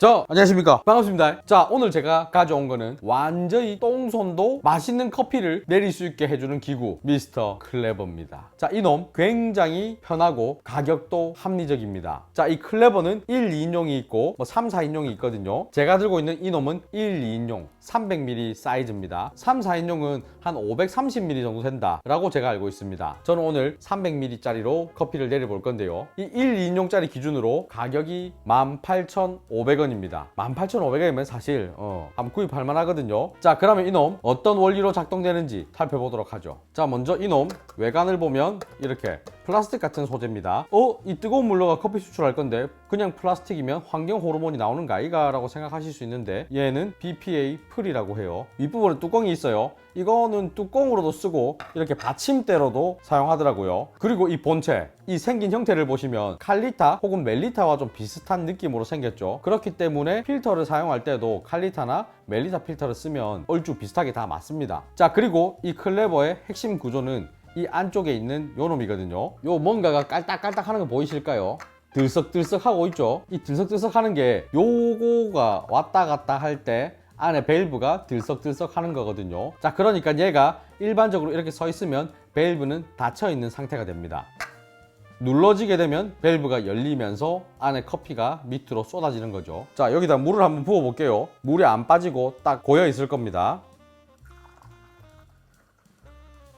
자, 안녕하십니까. 반갑습니다. 자, 오늘 제가 가져온 거는 완전히 똥손도 맛있는 커피를 내릴 수 있게 해주는 기구, 미스터 클레버입니다. 자, 이놈 굉장히 편하고 가격도 합리적입니다. 자, 이 클레버는 1, 2인용이 있고 뭐 3, 4인용이 있거든요. 제가 들고 있는 이놈은 1, 2인용 300ml 사이즈입니다. 3, 4인용은 한 530ml 정도 된다 라고 제가 알고 있습니다. 저는 오늘 300ml짜리로 커피를 내려볼 건데요. 이 1, 2인용짜리 기준으로 가격이 18,500원 입니다. 18,500원이면 사실 어, 한번 구입할 만하거든요. 자 그러면 이놈 어떤 원리로 작동되는지 살펴보도록 하죠. 자 먼저 이놈 외관을 보면 이렇게 플라스틱 같은 소재입니다. 어? 이 뜨거운 물로가 커피 수출할 건데 그냥 플라스틱이면 환경 호르몬이 나오는 거 아이가? 라고 생각하실 수 있는데 얘는 BPA 풀이라고 해요. 윗부분에 뚜껑이 있어요. 이거는 뚜껑으로도 쓰고 이렇게 받침대로도 사용하더라고요. 그리고 이 본체, 이 생긴 형태를 보시면 칼리타 혹은 멜리타와 좀 비슷한 느낌으로 생겼죠. 그렇기 때문에 필터를 사용할 때도 칼리타나 멜리타 필터를 쓰면 얼추 비슷하게 다 맞습니다. 자, 그리고 이 클레버의 핵심 구조는 이 안쪽에 있는 요 놈이거든요. 요 뭔가가 깔딱깔딱 하는 거 보이실까요? 들썩들썩 하고 있죠. 이 들썩들썩 하는 게 요거가 왔다 갔다 할 때 안에 밸브가 들썩들썩 하는 거거든요. 자, 그러니까 얘가 일반적으로 이렇게 서 있으면 밸브는 닫혀 있는 상태가 됩니다. 눌러지게 되면 밸브가 열리면서 안에 커피가 밑으로 쏟아지는 거죠. 자, 여기다 물을 한번 부어 볼게요. 물이 안 빠지고 딱 고여 있을 겁니다.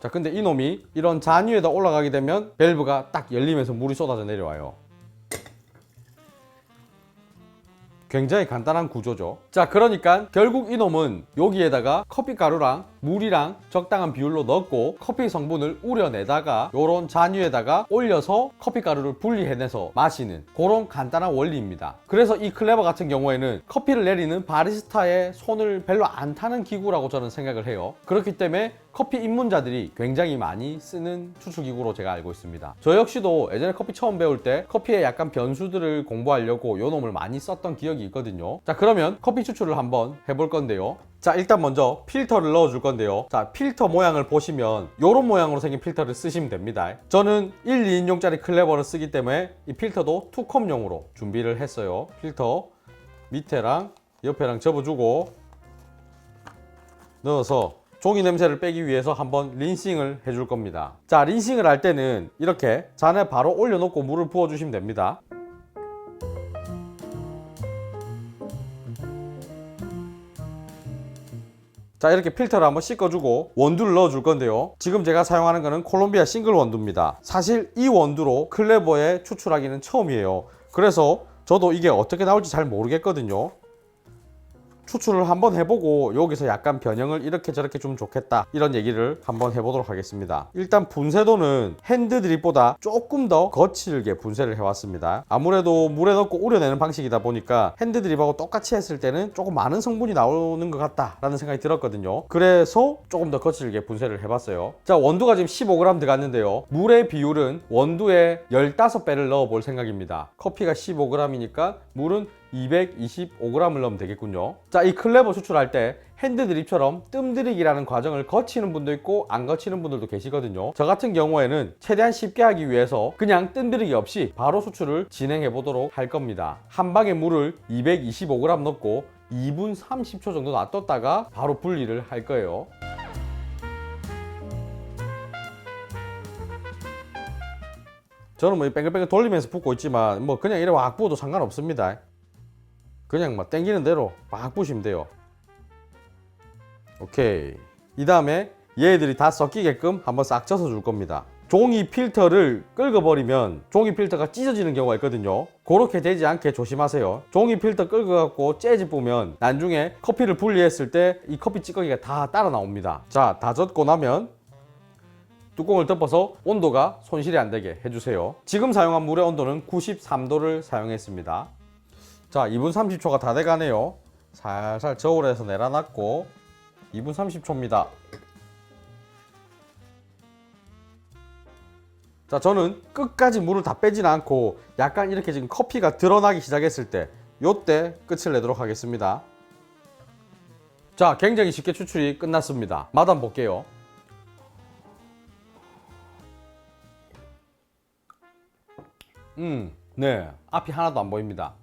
자, 근데 이놈이 이런 잔 위에다 올라가게 되면 밸브가 딱 열리면서 물이 쏟아져 내려와요. 굉장히 간단한 구조죠. 자, 그러니까 결국 이놈은 여기에다가 커피 가루랑 물이랑 적당한 비율로 넣고 커피 성분을 우려내다가 요런 잔 위에다가 올려서 커피 가루를 분리해내서 마시는 그런 간단한 원리입니다. 그래서 이 클레버 같은 경우에는 커피를 내리는 바리스타의 손을 별로 안 타는 기구라고 저는 생각을 해요. 그렇기 때문에 커피 입문자들이 굉장히 많이 쓰는 추출기구로 제가 알고 있습니다. 저 역시도 예전에 커피 처음 배울 때 커피의 약간 변수들을 공부하려고 요 놈을 많이 썼던 기억이 있거든요. 자, 그러면 커피 추출을 한번 해볼 건데요. 자, 일단 먼저 필터를 넣어 줄 건데요. 자, 필터 모양을 보시면 요런 모양으로 생긴 필터를 쓰시면 됩니다. 저는 1, 2인용짜리 클레버를 쓰기 때문에 이 필터도 투컵용으로 준비를 했어요. 필터 밑에랑 옆에랑 접어주고 넣어서 종이 냄새를 빼기 위해서 한번 린싱을 해줄 겁니다. 자, 린싱을 할 때는 이렇게 잔에 바로 올려놓고 물을 부어주시면 됩니다. 자 이렇게 필터를 한번 씻어주고 원두를 넣어줄 건데요 지금 제가 사용하는 거는 콜롬비아 싱글 원두입니다 사실 이 원두로 클레버에 추출하기는 처음이에요 그래서 저도 이게 어떻게 나올지 잘 모르겠거든요 추출을 한번 해보고 여기서 약간 변형을 이렇게 저렇게 좀 좋겠다 이런 얘기를 한번 해보도록 하겠습니다. 일단 분쇄도는 핸드 드립보다 조금 더 거칠게 분쇄를 해왔습니다. 아무래도 물에 넣고 우려내는 방식이다 보니까 핸드 드립하고 똑같이 했을 때는 조금 많은 성분이 나오는 것 같다 라는 생각이 들었거든요. 그래서 조금 더 거칠게 분쇄를 해봤어요. 자 원두가 지금 15g 들어갔는데요. 물의 비율은 원두에 15배를 넣어 볼 생각입니다. 커피가 15g이니까 물은 225g을 넣으면 되겠군요. 자, 이 클레버 추출할 때 핸드 드립처럼 뜸 들이기라는 과정을 거치는 분도 있고 안 거치는 분들도 계시거든요. 저 같은 경우에는 최대한 쉽게 하기 위해서 그냥 뜸 들이기 없이 바로 수출을 진행해 보도록 할 겁니다. 한 방에 물을 225g 넣고 2분 30초 정도 놔뒀다가 바로 분리를 할 거예요. 저는 뭐 뺑글뺑글 돌리면서 붓고 있지만 뭐 그냥 이래 막 부어도 상관없습니다. 그냥 막 땡기는 대로 막 부시면 돼요. 오케이. 이 다음에 얘들이 다 섞이게끔 한번 싹 쪄서 줄 겁니다. 종이 필터를 긁어버리면 종이 필터가 찢어지는 경우가 있거든요. 그렇게 되지 않게 조심하세요. 종이 필터 긁어갖고 재지 보면 나중에 커피를 분리했을 때 이 커피 찌꺼기가 다 따라 나옵니다. 자, 다 젖고 나면 뚜껑을 덮어서 온도가 손실이 안 되게 해주세요. 지금 사용한 물의 온도는 93도를 사용했습니다. 자, 2분 30초가 다 돼가네요. 살살 저울에서 내려놨고 2분 30초입니다. 자, 저는 끝까지 물을 다 빼진 않고 약간 이렇게 지금 커피가 드러나기 시작했을 때 요때 끝을 내도록 하겠습니다. 자, 굉장히 쉽게 추출이 끝났습니다. 맛 한번 볼게요. 음, 네. 앞이 하나도 안 보입니다.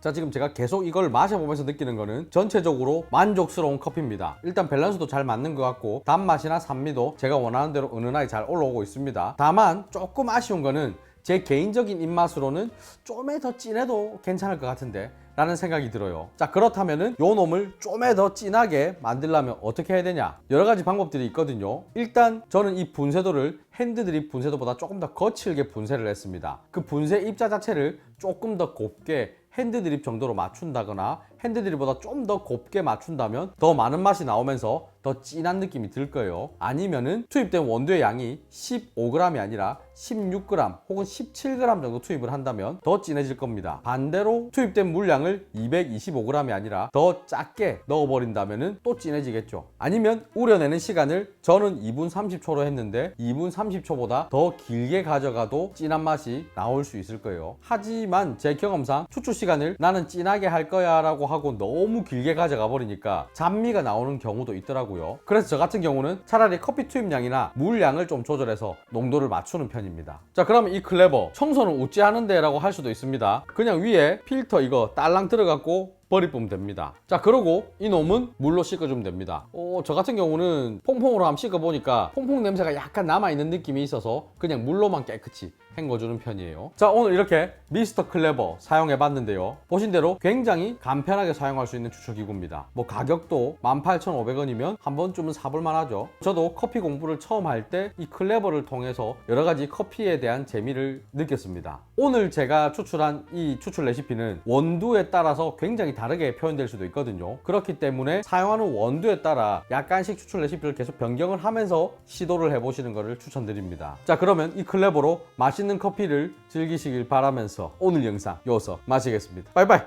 자 지금 제가 계속 이걸 마셔보면서 느끼는 거는 전체적으로 만족스러운 커피입니다. 일단 밸런스도 잘 맞는 것 같고 단맛이나 산미도 제가 원하는 대로 은은하게 잘 올라오고 있습니다. 다만 조금 아쉬운 거는 제 개인적인 입맛으로는 좀에 더 진해도 괜찮을 것 같은데 라는 생각이 들어요. 자 그렇다면은 요 놈을 좀에 더 진하게 만들려면 어떻게 해야 되냐? 여러 가지 방법들이 있거든요. 일단 저는 이 분쇄도를 핸드드립 분쇄도보다 조금 더 거칠게 분쇄를 했습니다. 그 분쇄 입자 자체를 조금 더 곱게 핸드 드립 정도로 맞춘다거나 핸드드립보다 좀 더 곱게 맞춘다면 더 많은 맛이 나오면서 더 진한 느낌이 들 거예요. 아니면은 투입된 원두의 양이 15g이 아니라 16g 혹은 17g 정도 투입을 한다면 더 진해질 겁니다. 반대로 투입된 물량을 225g이 아니라 더 작게 넣어버린다면은 또 진해지겠죠. 아니면 우려내는 시간을 저는 2분 30초로 했는데 2분 30초보다 더 길게 가져가도 진한 맛이 나올 수 있을 거예요. 하지만 제 경험상 추출 시간을 나는 진하게 할 거야 라고 하고 너무 길게 가져가 버리니까 잔미가 나오는 경우도 있더라고요. 그래서 저 같은 경우는 차라리 커피 투입량이나 물량을 좀 조절해서 농도를 맞추는 편입니다. 자, 그러면 이 클레버 청소는 어찌 하는데 라고 할 수도 있습니다. 그냥 위에 필터 이거 딸랑 들어갖고 버리면 됩니다. 자, 그리고 이 놈은 물로 씻어주면 됩니다. 어, 저 같은 경우는 퐁퐁으로 한번 씻어보니까 퐁퐁 냄새가 약간 남아있는 느낌이 있어서 그냥 물로만 깨끗이 헹궈주는 편이에요. 자, 오늘 이렇게 미스터 클레버 사용해봤는데요. 보신 대로 굉장히 간편하게 사용할 수 있는 추출기구입니다. 뭐 가격도 18,500원이면 한 번쯤은 사볼만 하죠. 저도 커피 공부를 처음 할 때 이 클레버를 통해서 여러 가지 커피에 대한 재미를 느꼈습니다. 오늘 제가 추출한 이 추출 레시피는 원두에 따라서 굉장히 다르게 표현될 수도 있거든요. 그렇기 때문에 사용하는 원두에 따라 약간씩 추출 레시피를 계속 변경을 하면서 시도를 해보시는 것을 추천드립니다. 자, 그러면 이 클레버로 맛있는 커피를 즐기시길 바라면서 오늘 영상 여기서 마치겠습니다. 바이바이!